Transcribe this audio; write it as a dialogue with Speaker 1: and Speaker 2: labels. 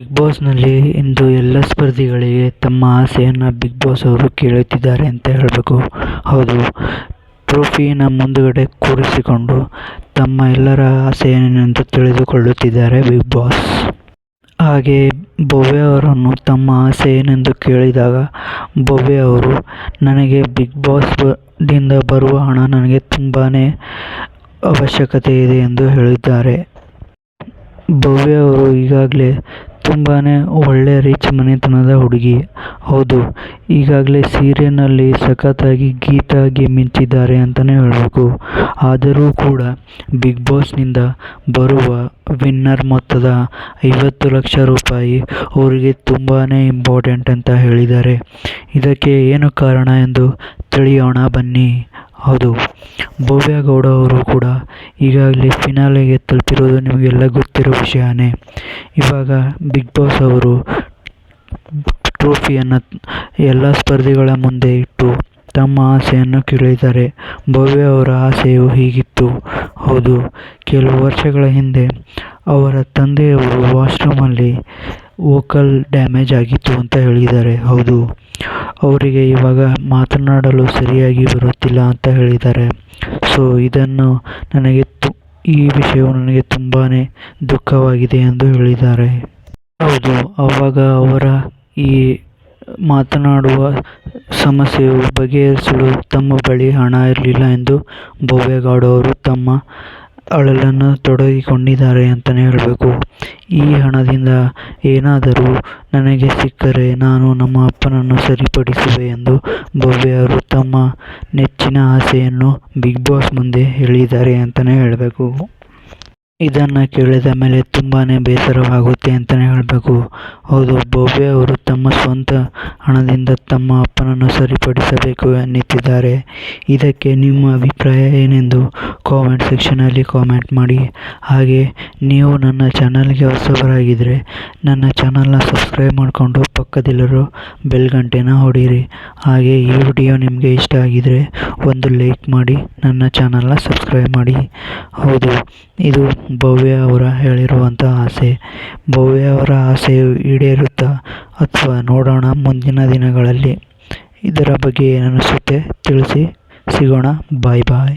Speaker 1: Big ಬಾಸ್ನಲ್ಲಿ ಇಂದು ಎಲ್ಲ ಸ್ಪರ್ಧಿಗಳಿಗೆ ತಮ್ಮ ಆಸೆಯನ್ನು ಬಿಗ್ ಬಾಸ್ ಅವರು ಕೇಳುತ್ತಿದ್ದಾರೆ ಅಂತ ಹೇಳಬೇಕು. ಹೌದು ಟ್ರೋಫಿನ ಮುಂದುಗಡೆ ಕೂರಿಸಿಕೊಂಡು ತಮ್ಮ ಎಲ್ಲರ ಆಸೆಯೇನೆಂದು ತಿಳಿದುಕೊಳ್ಳುತ್ತಿದ್ದಾರೆ ಬಿಗ್ ಬಾಸ್ ಹಾಗೆ ಭವ್ಯ ಅವರನ್ನು ತಮ್ಮ ಆಸೆ ಏನೆಂದು ಕೇಳಿದಾಗ ಭವ್ಯ ಅವರು, ನನಗೆ ಬಿಗ್ ಬಾಸ್ ದಿಂದ ಬರುವ ಹಣ ನನಗೆ ತುಂಬಾ ಅವಶ್ಯಕತೆ ಇದೆ ಎಂದು ಹೇಳಿದ್ದಾರೆ. ಭವ್ಯ ಅವರು ಈಗಾಗಲೇ ತುಂಬಾ ಒಳ್ಳೆ ರಿಚ್ ಮನೆತನದ ಹುಡುಗಿ. ಹೌದು, ಈಗಾಗಲೇ ಸೀರಿಯಲ್ನಲ್ಲಿ ಸಖತ್ತಾಗಿ ಗೀತಾಗಿ ಮಿಂಚಿದ್ದಾರೆ ಅಂತಲೇ ಹೇಳಬೇಕು. ಆದರೂ ಕೂಡ ಬಿಗ್ ಬಾಸ್ನಿಂದ ಬರುವ ವಿನ್ನರ್ ಮೊತ್ತದ ಐವತ್ತು ಲಕ್ಷ ರೂಪಾಯಿ ಅವರಿಗೆ ತುಂಬಾ ಇಂಪಾರ್ಟೆಂಟ್ ಅಂತ ಹೇಳಿದ್ದಾರೆ. ಇದಕ್ಕೆ ಏನು ಕಾರಣ ಎಂದು ತಿಳಿಯೋಣ ಬನ್ನಿ. ಹೌದು. ಭವ್ಯ ಗೌಡ ಅವರು ಕೂಡ ಈಗಾಗಲೇ ಫಿನಾಲೆಗೆ ತಲುಪಿರೋದು ನಿಮಗೆಲ್ಲ ಗೊತ್ತಿರೋ ವಿಷಯನೇ. ಇವಾಗ ಬಿಗ್ ಬಾಸ್ ಅವರು ಟ್ರೋಫಿಯನ್ನು ಎಲ್ಲ ಸ್ಪರ್ಧಿಗಳ ಮುಂದೆ ಇಟ್ಟು ತಮ್ಮ ಆಸೆಯನ್ನು ಕೇಳಿದ್ದಾರೆ. ಭವ್ಯ ಅವರ ಆಸೆಯು ಹೀಗಿತ್ತು. ಹೌದು, ಕೆಲವು ವರ್ಷಗಳ ಹಿಂದೆ ಅವರ ತಂದೆಯವರು ವಾಶ್ರೂಮಲ್ಲಿ ವೋಕಲ್ ಡ್ಯಾಮೇಜ್ ಆಗಿತ್ತು ಅಂತ ಹೇಳಿದ್ದಾರೆ. ಹೌದು, ಅವರಿಗೆ ಇವಾಗ ಮಾತನಾಡಲು ಸರಿಯಾಗಿ ಬರುತ್ತಿಲ್ಲ ಅಂತ ಹೇಳಿದ್ದಾರೆ. ಸೊ, ಇದನ್ನು ನನಗೆ ತು, ಈ ವಿಷಯವು ನನಗೆ ತುಂಬಾ ದುಃಖವಾಗಿದೆ ಎಂದು ಹೇಳಿದ್ದಾರೆ. ಹೌದು ಆವಾಗ ಅವರ ಈ ಮಾತನಾಡುವ ಸಮಸ್ಯೆಯು ಬಗೆಹರಿಸಲು ತಮ್ಮ ಬಳಿ ಹಣ ಇರಲಿಲ್ಲ ಎಂದು ಭವ್ಯಗೌಡ ಅವರು ತಮ್ಮ ಅಳಲನ್ನು ತೊಡಗಿಕೊಂಡಿದ್ದಾರೆ ಅಂತಲೇ ಹೇಳಬೇಕು. ಈ ಹಣದಿಂದ ಏನಾದರೂ ನನಗೆ ಸಿಕ್ಕರೆ ನಾನು ನಮ್ಮ ಅಪ್ಪನನ್ನು ಸರಿಪಡಿಸುವೆ ಎಂದು ಭವ್ಯ ಅವರು ತಮ್ಮ ನೆಚ್ಚಿನ ಆಸೆಯನ್ನು ಬಿಗ್ ಬಾಸ್ ಮುಂದೆ ಹೇಳಿದ್ದಾರೆ ಅಂತಲೇ ಹೇಳಬೇಕು. ಇದನ್ನು ಕೇಳಿದ ಮೇಲೆ ತುಂಬಾ ಬೇಸರವಾಗುತ್ತೆ ಅಂತಲೇ ಹೇಳಬೇಕು. ಹೌದು, ಭವ್ಯ ಅವರು ತಮ್ಮ ಸ್ವಂತ ಹಣದಿಂದ ತಮ್ಮ ಅಪ್ಪನನ್ನು ಸರಿಪಡಿಸಬೇಕು ಎನ್ನುತ್ತಿದ್ದಾರೆ. ಇದಕ್ಕೆ ನಿಮ್ಮ ಅಭಿಪ್ರಾಯ ಏನೆಂದು ಕಾಮೆಂಟ್ ಸೆಕ್ಷನಲ್ಲಿ ಕಾಮೆಂಟ್ ಮಾಡಿ. ಹಾಗೆ, ನೀವು ನನ್ನ ಚಾನಲ್ಗೆ ಹೊಸಬರಾಗಿದ್ದರೆ ನನ್ನ ಚಾನಲ್ನ ಸಬ್ಸ್ಕ್ರೈಬ್ ಮಾಡಿಕೊಂಡು ಪಕ್ಕದಲ್ಲಿರೋ ಬೆಲ್ ಗಂಟೆನ ಹೊಡೀರಿ ಹಾಗೆ ಈ ವಿಡಿಯೋ ನಿಮಗೆ ಇಷ್ಟ ಆಗಿದರೆ ಒಂದು ಲೈಕ್ ಮಾಡಿ, ನನ್ನ ಚಾನಲ್ನ ಸಬ್ಸ್ಕ್ರೈಬ್ ಮಾಡಿ. ಹೌದು, ಇದು ಭವ್ಯ ಅವರ ಹೇಳಿರುವಂಥ ಆಸೆ. ಭವ್ಯ ಅವರ ಆಸೆ ಈಡೇರುತ್ತಾ ಅಥವಾ ನೋಡೋಣ ಮುಂದಿನ ದಿನಗಳಲ್ಲಿ. ಇದರ ಬಗ್ಗೆ ಏನನ್ನಿಸುತ್ತೆ ತಿಳಿಸಿ, ಸಿಗೋಣ ಬಾಯ್ ಬಾಯ್